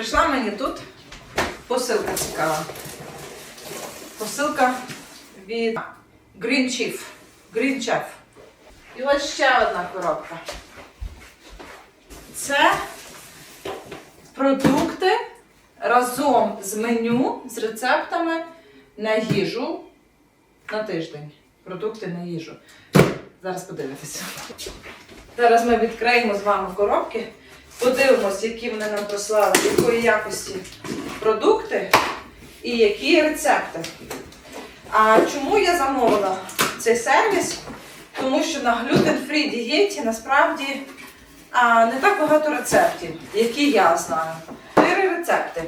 Прийшла мені тут посилка цікава. Посилка від Green Chief. Green Chef. І ось ще одна коробка. Це продукти разом з меню, з рецептами на їжу на тиждень. Продукти на їжу. Зараз подивитися. Зараз ми відкриємо з вами коробки, подивимося, які вони нам прислали, якої якості продукти і які рецепти. А чому я замовила цей сервіс? Тому що на глютен-фрі дієті насправді а, не так багато рецептів, які я знаю. Чотири рецепти.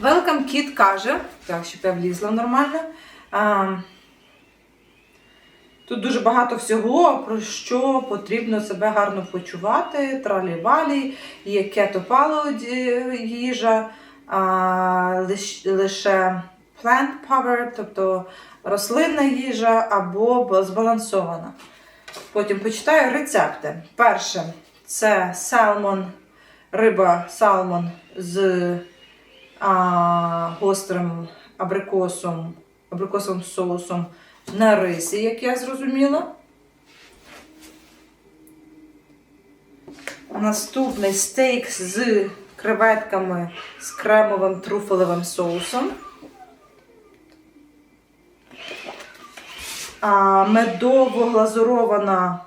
Welcome Kit каже, так, щоб я влізла нормально. А, Тут дуже багато всього, про що потрібно себе гарно почувати. Тралі-валі, є кетопало їжа, а, лиш- лише plant power, тобто рослинна їжа або збалансована. Потім почитаю рецепти. Перше це салмон, риба салмон з а, гострим абрикосом, абрикосовим соусом на рисі, як я зрозуміла. Наступний стейк з креветками з кремовим труфелевим соусом. А, медово глазурована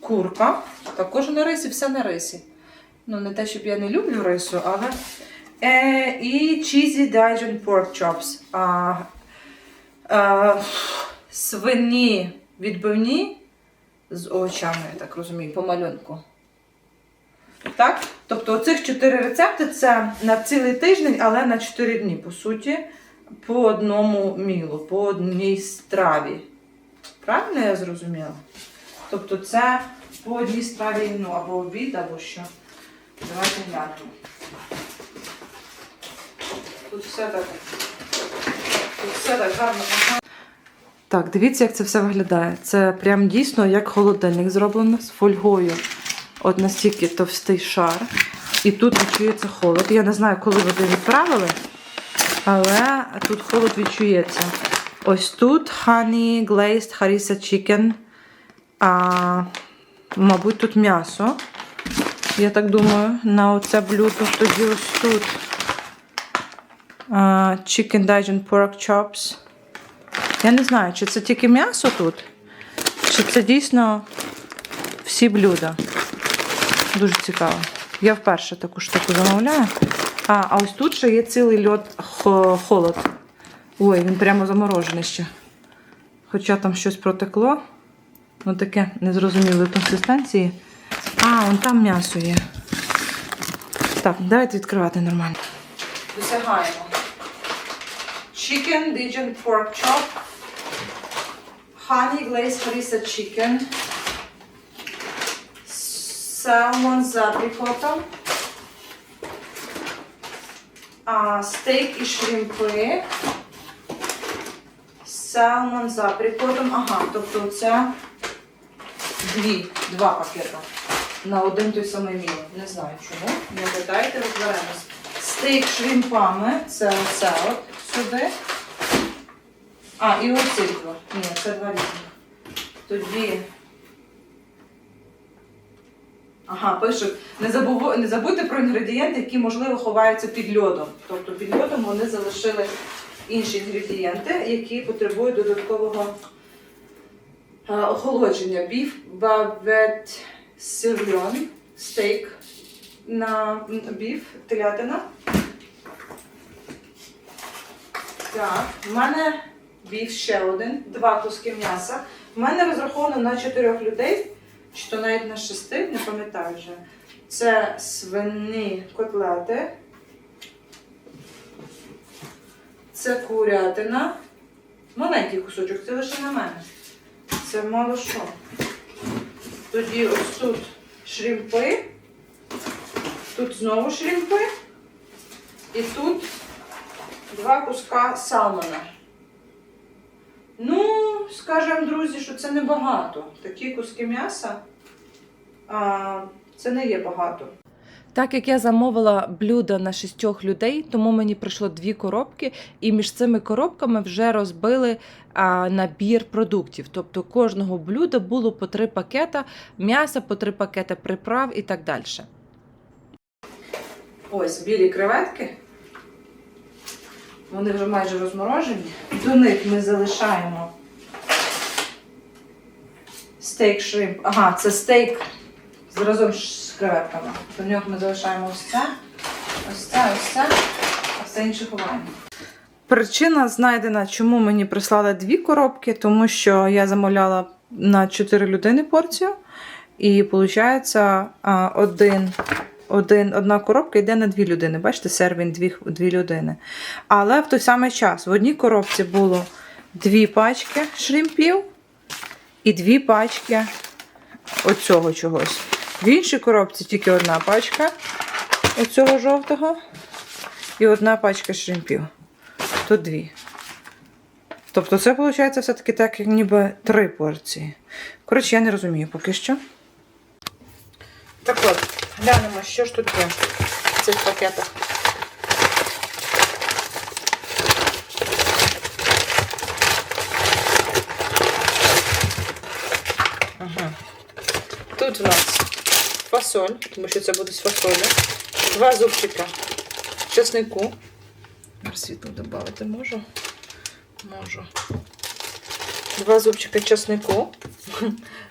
курка. Також на рисі, все на рисі. Ну, не те, щоб я не люблю рису, але. Е, і cheesy Dijon pork chops. А, а, свині відбивні з овочами, я так розумію, по малюнку. Так? Тобто оцих чотири рецепти це на цілий тиждень, але на 4 дні, по суті, по одному мілу, по одній страві. Правильно я зрозуміла? Тобто це по одній страві ну, або обід, або що. Давайте глянемо. Тут все так. Тут все так гарно. Так, дивіться, як це все виглядає. Це прям дійсно як холодильник зроблено з фольгою. От настільки товстий шар. І тут відчується холод. Я не знаю, коли це відправили, але тут холод відчується. Ось тут honey glazed harissa chicken. А, мабуть, тут м'ясо. Я так думаю, на оце блюдо. Тоді ось тут а, chicken Dijon pork chops. Я не знаю, чи це тільки м'ясо тут, чи це дійсно всі блюда. Дуже цікаво. Я вперше таку штуку замовляю. А, а ось тут ще є цілий льод холод. Ой, він прямо заморожений ще. Хоча там щось протекло. Ну таке незрозумілої консистенції. А, вон там м'ясо є. Так, давайте відкривати нормально. Досягаємо. Chicken Dijon pork chop. Honey glazed harissa chicken. Salmon априкотом. А, стейк і шрімпи. Салмон з априкотом. Ага, тобто це дві, два пакета на один той самий міл. Не знаю чому. Не питайте, розберемось. Стейк шрімпами. Це оце от сюди. А, і оці два. Ні, це два різних. Тоді. Ага, пишуть. Не, забув... не забудьте про інгредієнти, які, можливо, ховаються під льодом. Тобто під льодом вони залишили інші інгредієнти, які потребують додаткового е, охолодження. Біф бавет сирйон, стейк на біф, телятина. Так, в мене біф ще один, два куски м'яса. В мене розраховано на чотирьох людей, чи то навіть на шести, не пам'ятаю вже. Це свині котлети. Це курятина. Маленький кусочок, це лише на мене. Це мало що. Тоді ось тут шрімпи. Тут знову шрімпи. І тут два куска салмона. Ну, скажемо, друзі, що це небагато. Такі куски м'яса а, це не є багато. Так як я замовила блюдо на шістьох людей, тому мені прийшло дві коробки, і між цими коробками вже розбили а, набір продуктів. Тобто кожного блюда було по три пакета м'яса, по три пакети приправ і так далі. Ось білі креветки. Вони вже майже розморожені. До них ми залишаємо стейк шримп. Ага, це стейк разом з креветками. До нього ми залишаємо ось це, ось це, ось це, а все інше ховаємо. Причина знайдена, чому мені прислали дві коробки, тому що я замовляла на 4 людини порцію. І виходить, один, один, одна коробка йде на дві людини. Бачите, сервін дві, дві людини. Але в той самий час в одній коробці було дві пачки шримпів і дві пачки оцього чогось. В іншій коробці тільки одна пачка оцього жовтого і одна пачка шримпів. Тут дві. Тобто це виходить все-таки так, як ніби три порції. Коротше, я не розумію поки що. Так от, глянемо, що ж тут є в цих пакетах. Ага. Тут у нас фасоль, тому що це буде з фасолі. Два зубчика чеснику. Світло додати можу? Можу. Два зубчика чеснику.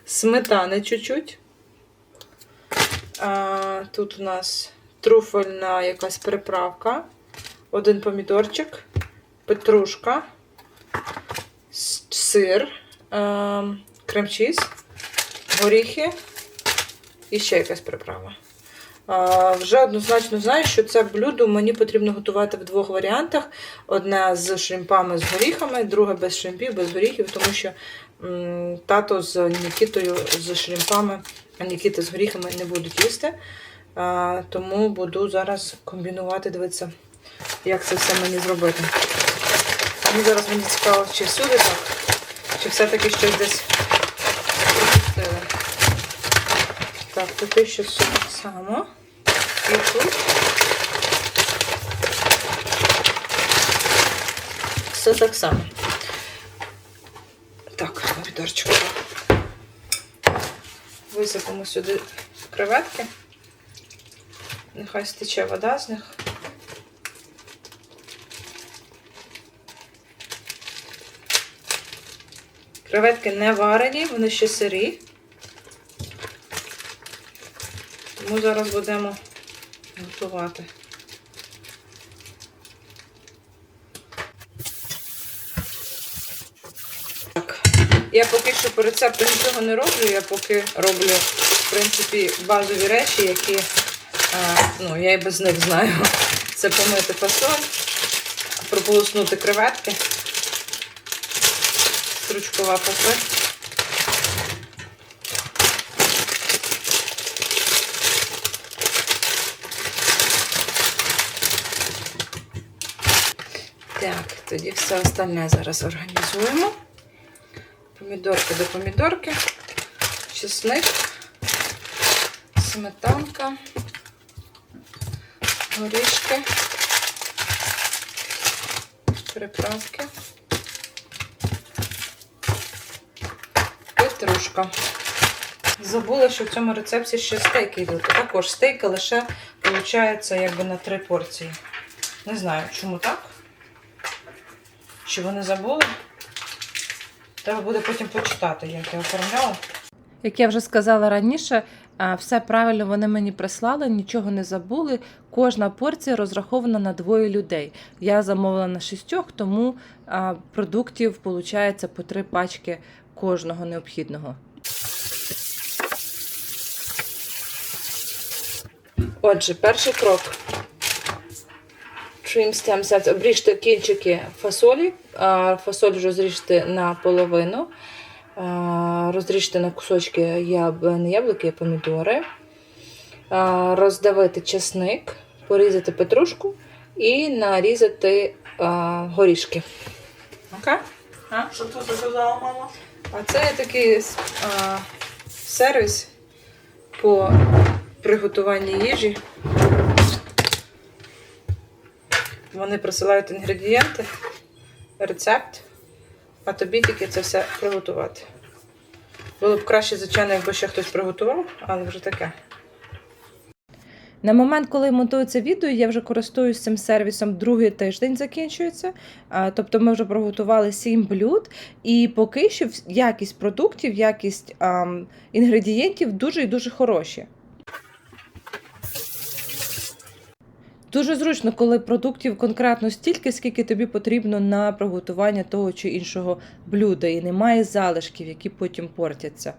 Сметани чуть-чуть. Тут у нас труфельна якась приправка. Один помідорчик, петрушка, сир, крем-чіз, горіхи і ще якась приправа. Вже однозначно знаю, що це блюдо мені потрібно готувати в двох варіантах: одне з шримпами з горіхами, друге без шримпів, без горіхів, тому що тато з Нікітою з шримпами, а з горіхами не будуть їсти. А, тому буду зараз комбінувати, дивитися, як це все мені зробити. Мені зараз мені цікаво, чи всюди так, чи все-таки щось десь пропустили. Так, тут ще все само. І тут. Все так само. Так, помідорчик. Висипемо сюди креветки. Нехай стече вода з них. Креветки не варені, вони ще сирі. Тому зараз будемо готувати. Я поки що по рецепту нічого не роблю, я поки роблю, в принципі, базові речі, які а, ну, я і без них знаю. Це помити фасоль, прополоснути креветки, стручкова фасоль. Так, тоді все остальне зараз організуємо. Помідорки до помідорки, чесник, сметанка, горішки, приправки, петрушка. Забула, що в цьому рецепті ще стейки йдуть. Також стейки лише виходить якби на три порції. Не знаю, чому так. Чи вони забули? Треба буде потім почитати, як я оформляла. Як я вже сказала раніше, все правильно вони мені прислали, нічого не забули. Кожна порція розрахована на двоє людей. Я замовила на шістьох, тому продуктів виходить по три пачки кожного необхідного. Отже, перший крок. Stem set. Обріжте кінчики фасолі. Фасоль розріжте на половину. Розріжте на кусочки яб... не яблуки, а помідори. Роздавити чесник, порізати петрушку і нарізати горішки. Окей? А? Що ти заказала, мама? А це такий а, сервіс по приготування їжі. Вони присилають інгредієнти, рецепт, а тобі тільки це все приготувати. Було б краще, звичайно, якби ще хтось приготував, але вже таке. На момент, коли монтую це відео, я вже користуюсь цим сервісом другий тиждень закінчується. Тобто ми вже приготували 7 блюд, і поки що якість продуктів, якість ам, інгредієнтів дуже і дуже хороші. Дуже зручно, коли продуктів конкретно стільки, скільки тобі потрібно на приготування того чи іншого блюда, і немає залишків, які потім портяться.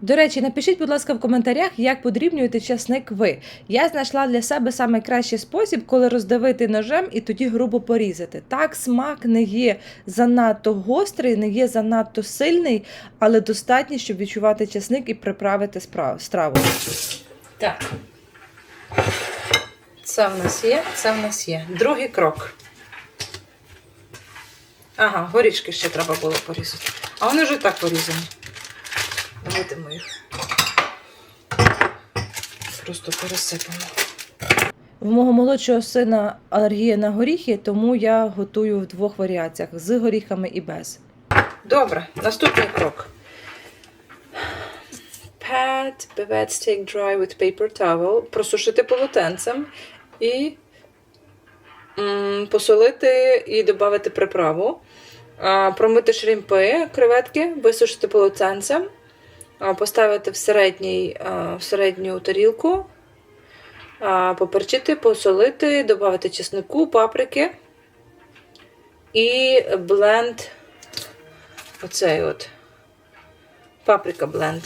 До речі, напишіть, будь ласка, в коментарях, як подрібнюєте часник ви. Я знайшла для себе найкращий спосіб, коли роздавити ножем і тоді грубо порізати. Так, смак не є занадто гострий, не є занадто сильний, але достатньо, щоб відчувати часник і приправити страву. Так. Це в нас є, це в нас є. Другий крок. Ага, горішки ще треба було порізати. А вони вже так порізані. Давайте ми їх просто пересипемо. В мого молодшого сина алергія на горіхи, тому я готую в двох варіаціях: з горіхами і без. Добре, наступний крок. Pat bevette steak dry with paper towel. Просушити полотенцем і посолити і додати приправу. Промити шрімпи, креветки, висушити полотенцем, поставити в, середній, в середню тарілку, поперчити, посолити, додати чеснику, паприки і бленд. Оцей от. Паприка бленд.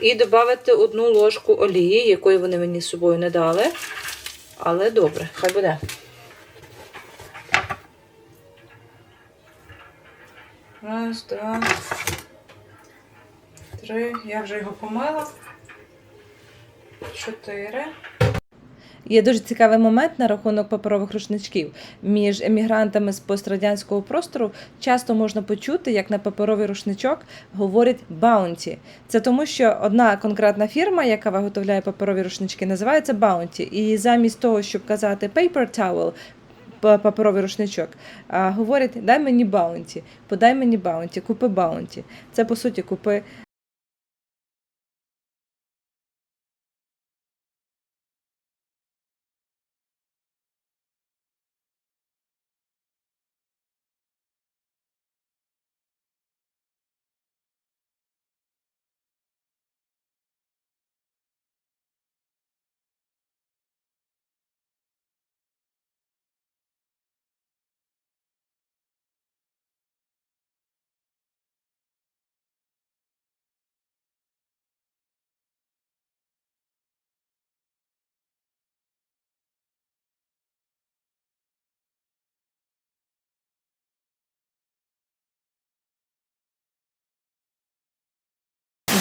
І додати одну ложку олії, якої вони мені з собою не дали. Але добре, хай буде. Раз, два, три. Я вже його помила. Чотири. Є дуже цікавий момент на рахунок паперових рушничків. Між емігрантами з пострадянського простору часто можна почути, як на паперовий рушничок говорять Bounty. Це тому, що одна конкретна фірма, яка виготовляє паперові рушнички, називається Bounty. І замість того, щоб казати paper towel, паперовий рушничок, говорять дай мені Bounty, подай мені Bounty, купи Bounty. Це по суті купи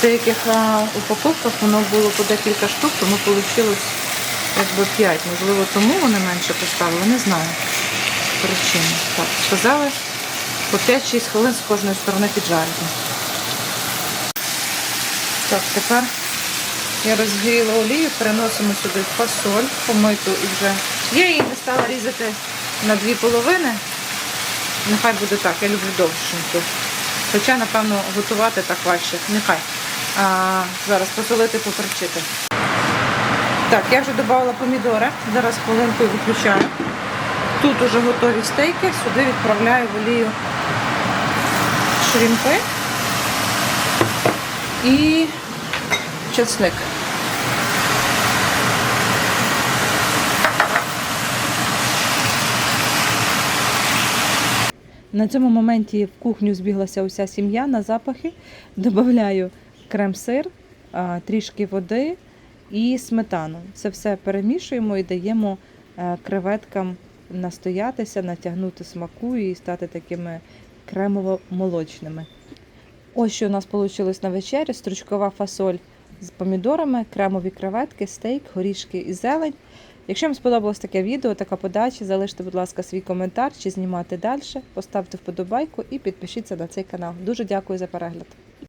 деяких упаковках воно було по декілька штук, тому вийшло якби 5. Можливо, тому вони менше поставили, не знаю причини. Так, сказали по 5-6 хвилин з кожної сторони піджарити. Так, тепер я розгріла олію, переносимо сюди фасоль, помиту і вже. Я її не стала різати на дві половини. Нехай буде так, я люблю довшеньку. Хоча, напевно, готувати так важче. Нехай. А, зараз посолити, поперчити. Так, я вже додала помідори. Зараз хвилинкою виключаю. Тут уже готові стейки, сюди відправляю в олію шрімпи і чесник. На цьому моменті в кухню збіглася уся сім'я на запахи. Додаю крем-сир, трішки води і сметану. Це все перемішуємо і даємо е, креветкам настоятися, натягнути смаку і стати такими кремово-молочними. Ось що у нас вийшло на вечері: стручкова фасоль з помідорами, кремові креветки, стейк, горішки і зелень. Якщо вам сподобалось таке відео, така подача, залиште, будь ласка, свій коментар чи знімати далі, поставте вподобайку і підпишіться на цей канал. Дуже дякую за перегляд.